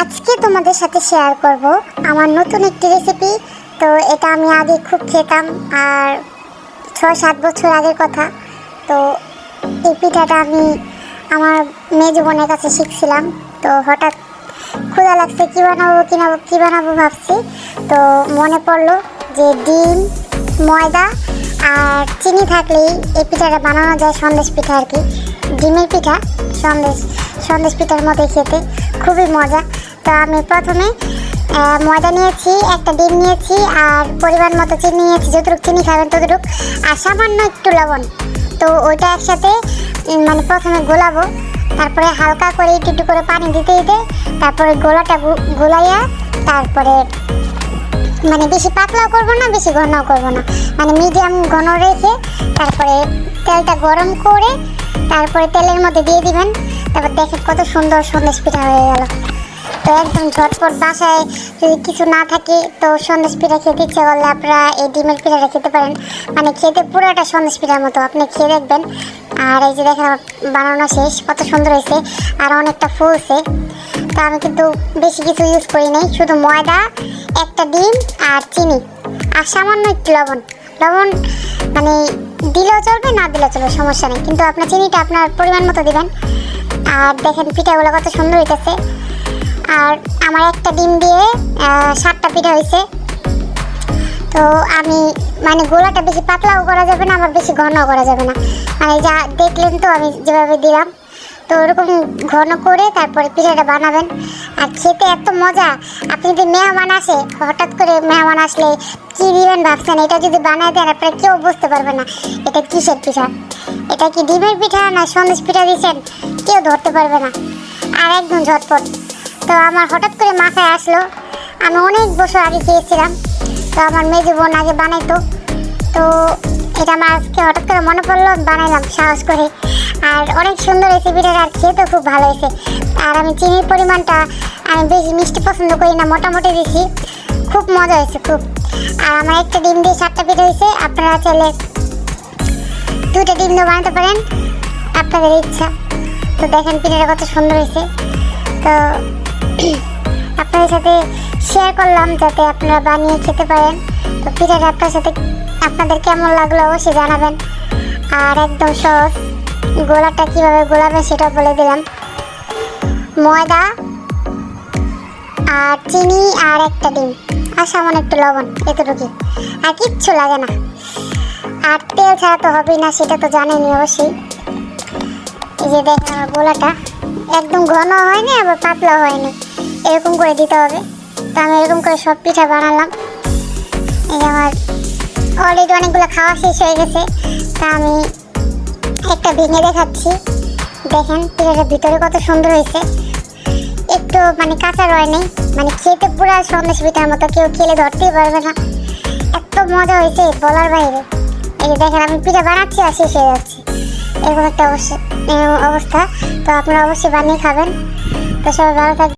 আজকে তোমাদের সাথে শেয়ার করব আমার নতুন একটি রেসিপি তো এটা আমি আগে খুব খেতাম, আর ছয় সাত বছর আগের কথা। তো এই পিঠাটা আমি আমার মেজ বোনের কাছে শিখছিলাম। তো হঠাৎ ক্ষুধা লাগছে, কী বানাবো, কী নাবো কী বানাবো ভাবছি। তো মনে পড়ল যে ডিম, ময়দা আর চিনি থাকলেই এই পিঠাটা বানানো যায় সন্দেশ পিঠা আর কি। ডিমের পিঠা, সন্দেশ। সন্দেশ পিঠার মধ্যে খেতে। খুবই মজা। তো আমি প্রথমে ময়দা নিয়েছি, একটা ডিম নিয়েছি, আর পরিমাণ মতো চিনি নিয়েছি। যতটুকু চিনি খাবেন ততটুকু। আর সামান্য একটু লবণ। তো ওইটা একসাথে মানে প্রথমে গোলাবো। তারপরে হালকা করে একটু একটু করে পানি দিতে দিতে তারপরে গোলাটা গোলাইয়া তারপরে মানে বেশি পাতলাও করব না, বেশি ঘনও করব না। মানে মিডিয়াম ঘন রেখে তারপরে তেলটা গরম করে তারপরে তেলের মধ্যে দিয়ে দিবেন। তারপর দেখেন কত সুন্দর সন্দেশ পিঠা হয়ে গেল। তো একদম ঝটপট বাসায় যদি কিছু না থাকে, তো সন্দেশ পিঠা খেতে ইচ্ছে করলে আপনারা এই ডিমের পিঠাটা খেতে পারেন। মানে খেতে পুরোটা সন্দেশ পিঠার মতো, আপনি খেয়ে দেখবেন। আর এই যে দেখেন বানানো শেষ, কত সুন্দর হয়েছে। আর অনেকটা ফুলছে। তো আমি কিন্তু বেশি কিছু ইউজ করি নাই, শুধু ময়দা, একটা ডিম আর চিনি। আর সামান্য একটু লবণ। লবণ মানে দিলেও চলবে, না দিলেও চলবে, সমস্যা নেই। কিন্তু আপনার চিনিটা আপনার পরিমাণ মতো দিবেন। আর দেখেন পিঠাগুলো কত সুন্দর হইতেছে। আর আমার একটা ডিম দিয়ে সাতটা পিঠা হয়েছে তো আমি মানে গোলাটা বেশি পাতলাও করা যাবে না, আবার বেশি ঘনও করা যাবে না। মানে যা দেখলেন তো আমি যেভাবে দিলাম। তো ওরকম ঘন করে তারপরে পিঠাটা বানাবেন। আর খেতে এত মজা, আপনি যদি মেহমান আসে, হঠাৎ করে মেহমান আসলে কি দিবেন ভাবছেন? এটা যদি বানায় দেন, আপনারা কেউ বুঝতে পারবে না, এটা কিসের পিঠা? এটা কি ডিমের পিঠা না সন্দেশ পিঠা দিয়েছেন? কেউ ধরতে পারবে না। আর একদম ঝটপট। তো আমার হঠাৎ করে মাথায় আসলো, আমি অনেক বছর আগে খেয়েছিলাম। তো আমার মেজো বোন আগে বানাইতো। তো এটা আমার আজকে হঠাৎ করে মনে পড়ল, বানাইলাম সাহস করে। আর অনেক সুন্দর রেসিপিটা আর খেতে খুব ভালো হয়েছে। আর আমি চিনির পরিমাণটা আমি বেশি মিষ্টি পছন্দ করি না, মোটামুটি দিছি। খুব মজা হয়েছে, খুব। আর আমার একটা ডিম দিয়ে সাতটা পিঠা হয়েছে, আপনারা চাইলে দুটো ডিম দিয়ে বানাতে পারেন, আপনাদের ইচ্ছা। তো দেখেন পিঠাটা কত সুন্দর হয়েছে। তো আপনাদের সাথে শেয়ার করলাম যাতে আপনারা বানিয়ে খেতে পারেন। তো পিঠাটা আপনার সাথে আপনাদের কেমন লাগল অবশ্যই জানাবেন। আর একদম সহজ, গোলাটা কীভাবে গোলাবেন সেটা বলে দিলাম। ময়দা আর চিনি আর একটা ডিম আর সামান্য একটু লবণ, এতটুকুই। আর কিচ্ছু লাগে না। আর তেল ছাড়া তো হবেই না, সেটা তো জানেনই অবশ্যই। এই যে দেখেন আমার গোলাটা, একদম ঘন হয়নি, আবার পাতলা হয়নি। এরকম করে দিতে হবে। তো আমি এরকম করে সব পিঠা বানালাম। এই যে আমার অলরেডি অনেকগুলো খাওয়া শেষ হয়ে গেছে। তা আমি একটা ভেঙে দেখাচ্ছি। দেখেন পিঠাটার ভিতরে কত সুন্দর হয়েছে। একটু মানে কাঁচা রয়নি মানে খেতে পুরো সন্দেশ পিঠার মতো, কেউ খেলে ধরতেই পারবে না। এত মজা হয়েছে বলার বাইরে। এই যে দেখেন আমি পিঠা বানাচ্ছি আর শেষ হয়ে যাচ্ছে। এরকম একটা অবস্থা। তো আপনারা অবশ্যই বানিয়ে খাবেন। তো সবাই ভালো থাকবেন।